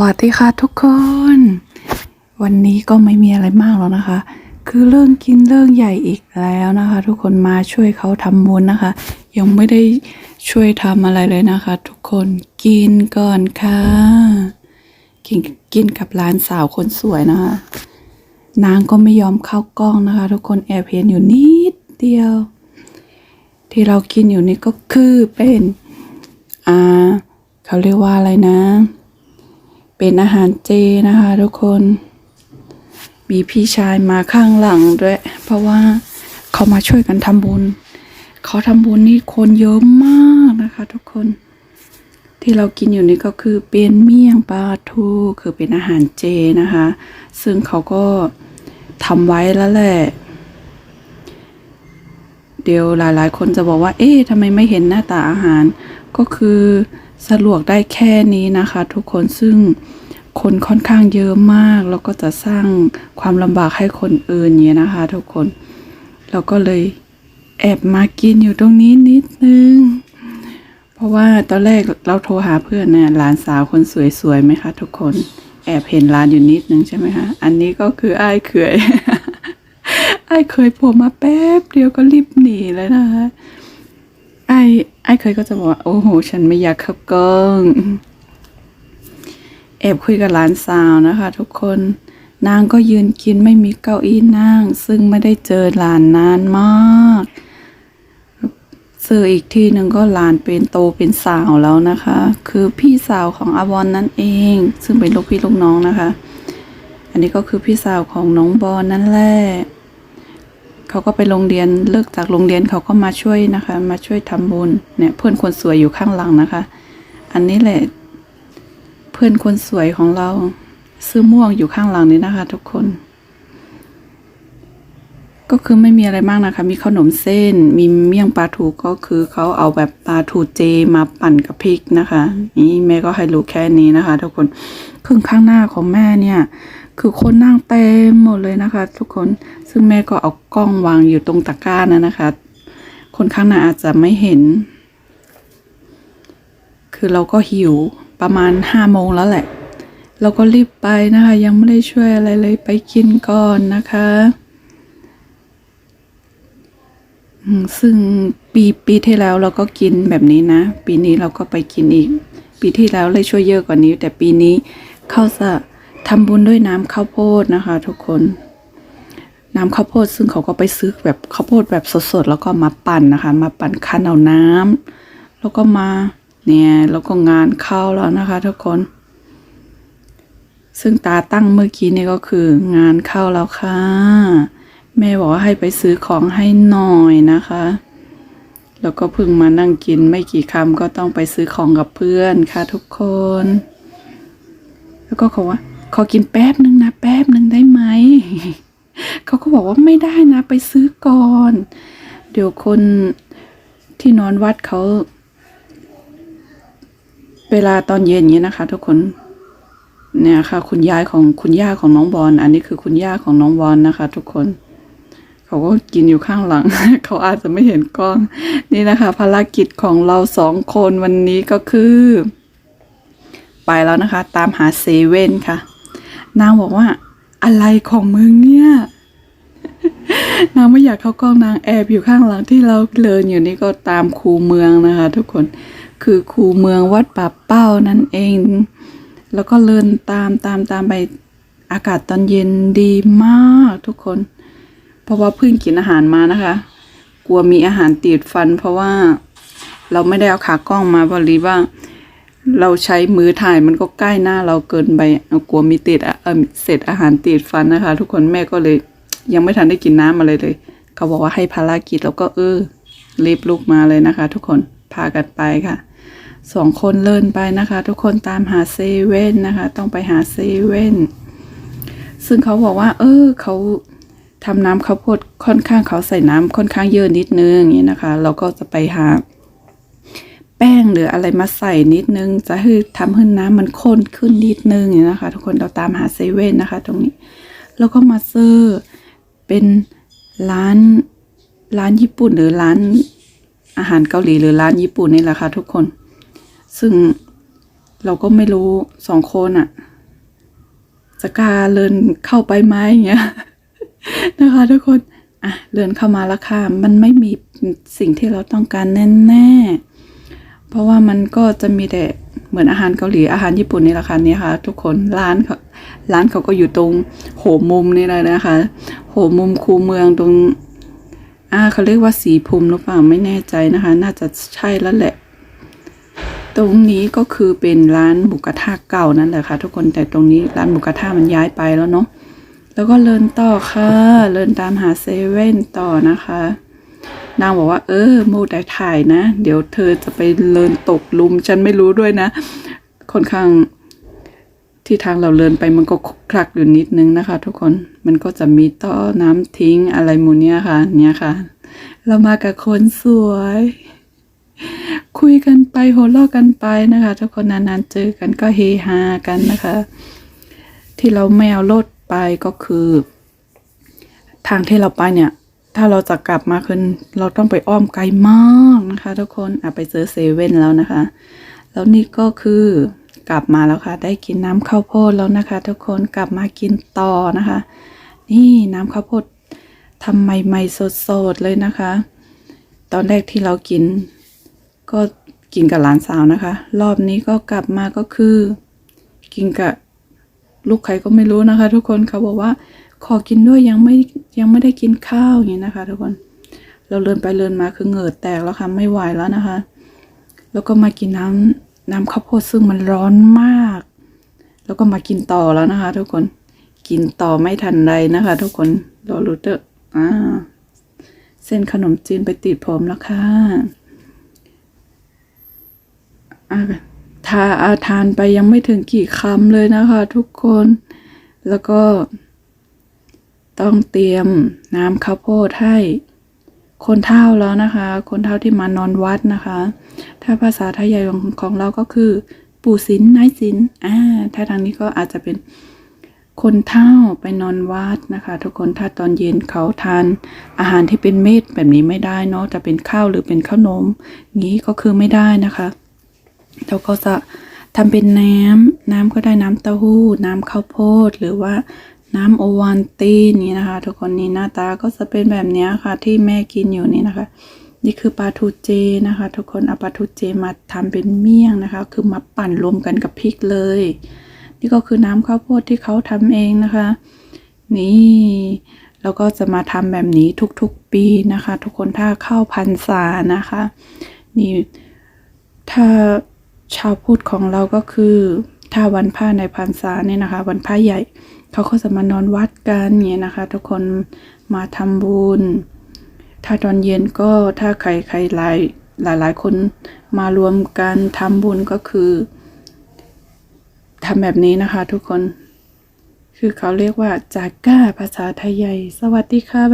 วัสดีค่ะทุกคน วันนี้ก็ไม่มีอะไรมากแล้วนะคะ คือเรื่องกินเรื่องใหญ่อีกแล้วนะคะ ทุกคนมาช่วยเขาทำบุญนะคะ ยังไม่ได้ช่วยทำอะไรเลยนะคะ ทุกคนกินก่อนค่ะ กินกินกับหลานสาวคนสวยนะคะ นางก็ไม่ยอมเข้ากล้องนะคะ ทุกคนแอบเห็นอยู่นิดเดียว ที่เรากินอยู่นี่ก็คือเป็น อ่า เขาเรียกว่าอะไรนะ เป็นอาหารเจนะคะทุกคน มีพี่ชายมาข้างหลังด้วย เพราะว่าเขามาช่วยกันทำบุญ เขาทำบุญนี่คนเยอะมากนะคะ ทุกคน ที่เรากินอยู่นี่ก็คือเป็นเมี่ยงปลาทูคือเป็นอาหารเจนะคะ ซึ่งเขาก็ทำไว้แล้วแหละเดี๋ยวหลายๆ คนจะบอกว่า เอ๊ะทำไมไม่เห็นหน้าตาอาหาร ก็คือ สะดวกได้แค่นี้นะคะ ทุกคนซึ่งคนค่อนข้างเยอะมาก แล้วก็จะสร้างความลำบากให้คนอื่นอย่างเงี้ยนะคะ ทุกคนเราก็เลยแอบมากินอยู่ตรงนี้นิดนึง เพราะว่าตอนแรกเราโทรหาเพื่อนเนี่ยหลานสาวคนสวยๆไหมคะ ทุกคนแอบเห็นร้านอยู่นิดนึงใช่ไหมคะ อันนี้ก็คือไอ้เขยไอ้เคยผล่มาแป๊บเดียวก็รีบหนีเลยนะคะ ไอ้ไอ้เคยก็จะบอกว่า โอ้โห ฉันไม่อยากข้ากล้องแอบคุยกับหลานสาวนะคะ ทุกคนนางก็ยืนกินไม่มีเก้าอี้นั่ง ซึ่งไม่ได้เจอหลานนานมากเจออีกทีหนึ่งก็หลานเป็นโตเป็นสาวแล้วนะคะ คือพี่สาวของอาวอนนั่นเอง ซึ่งเป็นลูกพี่ลูกน้องนะคะ อันนี้ก็คือพี่สาวของน้องบอลนั่นแหละ เขาก็ไปโรงเรียนเลิกจากโรงเรียนเขาก็มาช่วยนะคะ มาช่วยทำบุญเนี่ยเพื่อนคนสวยอยู่ข้างหลังนะคะ อันนี้แหละ เพื่อนคนสวยของเราเสื้อม่วงอยู่ข้างหลังนี้นะคะ ทุกคน ก็คือไม่มีอะไรมากนะคะ มีขนมเส้น มีเมี่ยงปลาทูก็คือเขาเอาแบบปลาทูเจมาปั่นกับพริกนะคะ นี่แม่ก็ให้รู้แค่นี้นะคะ ทุกคนครึ่งข้างหน้าของแม่เนี่ย คือคนนั่งเต็มหมดเลยนะคะ ทุกคนซึ่งแม่ก็เอากล้องวางอยู่ตรงตะกร้านะนะคะ คนข้างหน้าอาจจะไม่เห็น คือเราก็หิวประมาณห้าโมงแล้วแหละ เราก็รีบไปนะคะ ยังไม่ได้ช่วยอะไรเลยไปกินก่อนนะคะซึ่งปีปีที่แล้วเราก็กินแบบนี้นะ ปีนี้เราก็ไปกินอีก ปีที่แล้วเลยช่วยเยอะกว่านี้ แต่ปีนี้เข้าจะ ทำบุญด้วยน้ำข้าวโพดนะคะ ทุกคน น้ำข้าวโพดซึ่งเขาก็ไปซื้อแบบข้าวโพดแบบสดๆแล้วก็มาปั่นนะคะ มาปั่นคั้นเอาน้ำแล้วก็มาเนี่ยแล้วก็งานเข้าแล้วนะคะ ทุกคน ซึ่งตาตั้งเมื่อกี้นี่ก็คืองานเข้าแล้วค่ะแม่บอกว่าให้ไปซื้อของให้หน่อยนะคะ แล้วก็เพิ่งมานั่งกินไม่กี่คำก็ต้องไปซื้อของกับเพื่อนค่ะทุกคน แล้วก็เขาว่า ขอกินแป๊บนึงนะ แป๊บนึงได้ไหม เขาก็บอกว่าไม่ได้นะ ไปซื้อก่อน เดี๋ยวคนที่นอนวัดเขา เวลาตอนเย็นอย่างนี้นะคะ ทุกคน เนี่ยค่ะ คุณยายของคุณย่าของน้องบอล อันนี้คือคุณย่าของน้องบอลนะคะ ทุกคนเขาก็กินอยู่ข้างหลัง เขาอาจจะไม่เห็นกล้อง นี่นะคะ ภารกิจของเราสองคนวันนี้ก็คือ ไปแล้วนะคะ ตามหาเซเว่นค่ะ นางบอกว่า อะไรของมึงเนี่ย นางไม่อยากเข้ากล้องนางแอบอยู่ข้างหลังที่เราเดินอยู่นี่ก็ตามคูเมืองนะคะ ทุกคนคือคูเมืองวัดป่าเป้านั่นเอง แล้วก็เดินตามตามตามไปอากาศตอนเย็นดีมากทุกคน เพราะว่าเพิ่งกินอาหารมานะคะ กลัวมีอาหารติดฟัน เพราะว่าเราไม่ได้เอาขากล้องมาพอดีว่า เราใช้มือถ่ายมันก็ใกล้หน้าเราเกินไปกลัวมีติดเออเศษอาหารติดฟันนะคะ ทุกคนแม่ก็เลย ยังไม่ทันได้กินน้ำอะไรเลย เขาบอกว่าให้ภารกิจแล้วก็เออรีบลุกมาเลยนะคะ ทุกคนพากันไปค่ะสองคนเลินไปนะคะ ทุกคนตามหาเซเว่นนะคะ ต้องไปหาเซเว่นซึ่งเขาบอกว่า เออเขาทำน้ำข้าวโพดค่อนข้างเขาใส่น้ำค่อนข้างเยอะนิดนึงอย่างนี้นะคะ เราก็จะไปหา หรืออะไรมาใส่นิดนึง จะให้ทำให้น้ำมันข้นขึ้นนิดนึงอย่างนี้นะคะ ทุกคนเราตามหาเซเว่นนะคะ ตรงนี้ แล้วก็มาซื้อเป็นร้านร้านญี่ปุ่นหรือร้านอาหารเกาหลีหรือร้านญี่ปุ่นนี่แหละค่ะทุกคน ซึ่งเราก็ไม่รู้สองคนอะจะกล้าเลินเข้าไปไหมอย่างเงี้ยนะคะ ทุกคนอะเดินเข้ามาแล้วค่ะ มันไม่มีสิ่งที่เราต้องการแน่ ๆ เพราะว่ามันก็จะมีแต่เหมือนอาหารเกาหลีอาหารญี่ปุ่นในี่แหละค่ะเนี่ยค่ะ ทุกคนร้านเขาร้านเขาก็อยู่ตรงโหมุมนี่เลยนะคะ โหมุมคูเมืองตรงอ่าเขาเรียกว่าสีภูมิหรือเปล่าไม่แน่ใจนะคะ น่าจะใช่แล้วแหละ ตรงนี้ก็คือเป็นร้านหมูกระทะเก่านั่นแหละค่ะ ทุกคนแต่ตรงนี้ร้านหมูกระทะมันย้ายไปแล้วเนาะแล้วก็เลินต่อค่ะเลินตามหาเซเว่นต่อนะคะ นางบอกว่า เออโมแต่ถ่ายนะ เดี๋ยวเธอจะไปเลินตกลุม ฉันไม่รู้ด้วยนะค่อนข้างที่ทางเราเลินไปมันก็คลักอยู่นิดนึงนะคะ ทุกคนมันก็จะมีต่อน้ำทิ้งอะไรมูเนี้ยค่ะ เนี่ยค่ะ เรามากับคนสวย คุยกันไปหัวเราะกันไปนะคะ ทุกคนนานๆเจอกันก็เฮฮากันนะคะ ที่เราไม่เอารถไปก็คือ ทางที่เราไปเนี่ย ถ้าเราจะกลับมาคืนเราต้องไปอ้อมไกลมากนะคะ ทุกคนอะไปเจอเซเว่นแล้วนะคะ แล้วนี่ก็คือกลับมาแล้วค่ะ ได้กินน้ำข้าวโพดแล้วนะคะ ทุกคนกลับมากินต่อนะคะ นี่น้ำข้าวโพดทำใหม่ๆสดๆเลยนะคะ ตอนแรกที่เรากิน ก็กินกับหลานสาวนะคะ รอบนี้ก็กลับมาก็คือ กินกับลูกใครก็ไม่รู้นะคะ ทุกคนเขาบอกว่า ขอกินด้วยยังไม่ยังไม่ได้กินข้าวอย่างนี้นะคะ ทุกคน เราเดินไปเดินมาคือเหงื่อแตกแล้วค่ะไม่ไหวแล้วนะคะ แล้วก็มากินน้ำน้ำข้าวโพดซึ่งมันร้อนมาก แล้วก็มากินต่อแล้วนะคะ ทุกคนกินต่อไม่ทันใดนะคะ ทุกคนรอรู้เตออ่าเส้นขนมจีนไปติดผมแล้วค่ะอะทาอาทานไปยังไม่ถึงกี่คำเลยนะคะ ทุกคน แล้วก็ ต้องเตรียมน้ำข้าวโพดให้ คนเฒ่าแล้วนะคะ คนเฒ่าที่มานอนวัดนะคะ ถ้าภาษาไทยใหญ่ของของเราก็คือ ปู่ศิลนายศิลอ่าถ้าทางนี้ก็อาจจะเป็นคนเฒ่าไปนอนวัดนะคะ ทุกคนถ้าตอนเย็นเขาทาน อาหารที่เป็นเม็ดแบบนี้ไม่ได้เนาะจะเป็นข้าวหรือเป็นข้าวนมงี้ก็คือไม่ได้นะคะเราก็จะทำเป็นน้ำน้ำก็ได้น้ำเต้าหู้ น้ำข้าวโพดหรือว่า น้ำโอวันตีนนี่นะคะ ทุกคนนี่หน้าตาก็จะเป็นแบบนี้ค่ะ ที่แม่กินอยู่นี่นะคะ นี่คือปลาทูเจนะคะ ทุกคนเอาปลาทูเจมาทำเป็นเมี่ยงนะคะ คือมาปั่นรวมกันกับพริกเลย นี่ก็คือน้ำข้าวโพดที่เขาทำเองนะคะ นี่เราก็จะมาทำแบบนี้ทุกๆปีนะคะ ทุกคนถ้าเข้าพรรษานะคะ นี่ถ้าชาวพุทธของเราก็คือถ้าวันพระในพรรษาเนี่ยนะคะ วันพระใหญ่ เขาก็จะมานอนวัดกันเนี่ยนะคะ ทุกคนมาทำบุญ ถ้าตอนเย็นก็ถ้าใครใครหลายหลายหลายคนมารวมกันทำบุญก็คือทำแบบนี้นะคะ ทุกคน คือเขาเรียกว่าจากก้าภาษาไทยใหญ่ สวัสดีค่ะ